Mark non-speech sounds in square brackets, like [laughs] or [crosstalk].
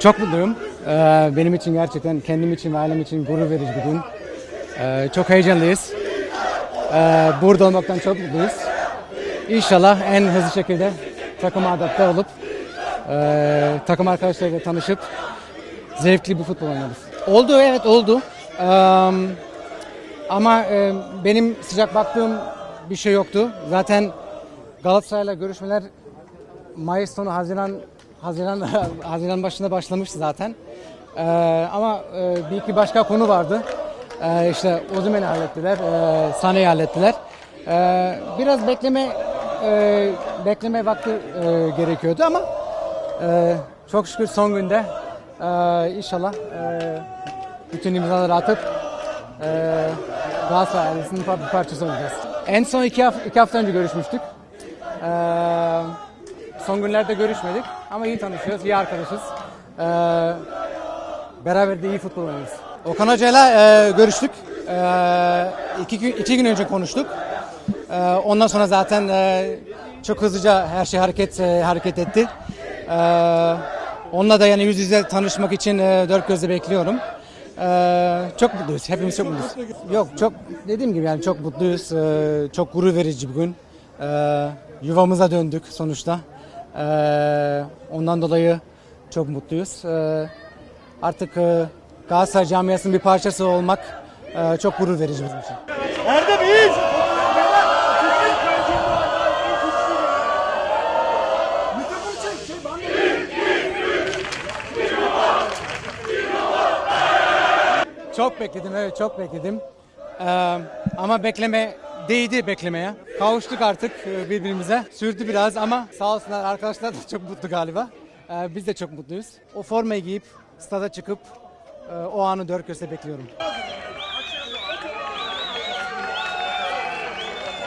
Çok mutluyum. Ee, benim için gerçekten kendim için ve ailem için gurur verici bir gün. Ee, çok heyecanlıyız. Ee, burada olmaktan çok mutluyuz. İnşallah en hızlı şekilde takıma adapte olup e, takım arkadaşlarıyla tanışıp zevkli bir futbol oynarız. Oldu evet oldu. Ama e, benim sıcak baktığım bir şey yoktu. Zaten Galatasaray'la görüşmeler Mayıs sonu Haziran Haziran [laughs] Haziran başında başlamıştı zaten. Ee, ama e, bir iki başka konu vardı. Ee, işte Ozumen'i hallettiler, e, Sane'yi hallettiler. Ee, biraz bekleme e, bekleme vakti e, gerekiyordu ama e, çok şükür son günde e, inşallah e, bütün imzaları atıp e, Galatasaray ailesinin bir parçası olacağız. En son iki, hafta, iki hafta önce görüşmüştük. Ee, son günlerde görüşmedik ama iyi tanışıyoruz, iyi arkadaşız. Ee, beraber de iyi futbol oynuyoruz. Okan Hoca'yla e, görüştük. Ee, iki, gün, gün önce konuştuk. Ee, ondan sonra zaten e, çok hızlıca her şey hareket e, hareket etti. Ee, onunla da yani yüz yüze tanışmak için e, dört gözle bekliyorum. Ee, çok mutluyuz. Hepimiz çok mutluyuz. Yok çok dediğim gibi yani çok mutluyuz. Ee, çok gurur verici bir gün. Ee, yuvamıza döndük sonuçta. Ee, ondan dolayı çok mutluyuz. Ee, artık e, Galatasaray camiasının bir parçası olmak e, çok gurur verici bizim için. Erdem iyi. Çok bekledim evet çok bekledim. Ee, ama bekleme değdi beklemeye. Kavuştuk artık e, birbirimize. Sürdü biraz ama sağ olsunlar arkadaşlar da çok mutlu galiba. Ee, biz de çok mutluyuz. O formayı giyip stada çıkıp e, o anı dört gözle bekliyorum.